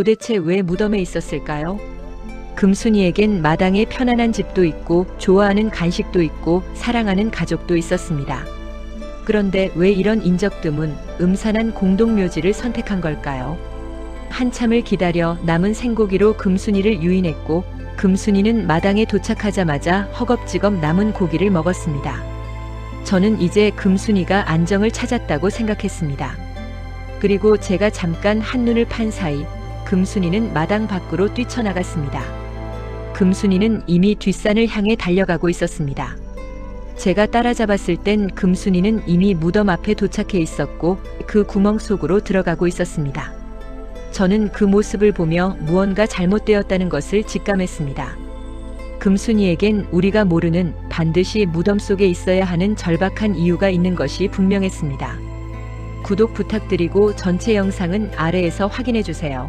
도대체 왜 무덤에 있었을까요? 금순이에겐 마당에 편안한 집도 있고 좋아하는 간식도 있고 사랑하는 가족도 있었습니다. 그런데 왜 이런 인적 드문 음산한 공동묘지를 선택한 걸까요? 한참을 기다려 남은 생고기로 금순이를 유인했고 금순이는 마당에 도착하자마자 허겁지겁 남은 고기를 먹었습니다. 저는 이제 금순이가 안정을 찾았다고 생각했습니다. 그리고 제가 잠깐 한눈을 판 사이 금순이는 마당 밖으로 뛰쳐나갔습니다. 금순이는 이미 뒷산을 향해 달려가고 있었습니다. 제가 따라잡았을 땐 금순이는 이미 무덤 앞에 도착해 있었고 그 구멍 속으로 들어가고 있었습니다. 저는 그 모습을 보며 무언가 잘못되었다는 것을 직감했습니다. 금순이에겐 우리가 모르는 반드시 무덤 속에 있어야 하는 절박한 이유가 있는 것이 분명했습니다. 구독 부탁드리고 전체 영상은 아래에서 확인해 주세요.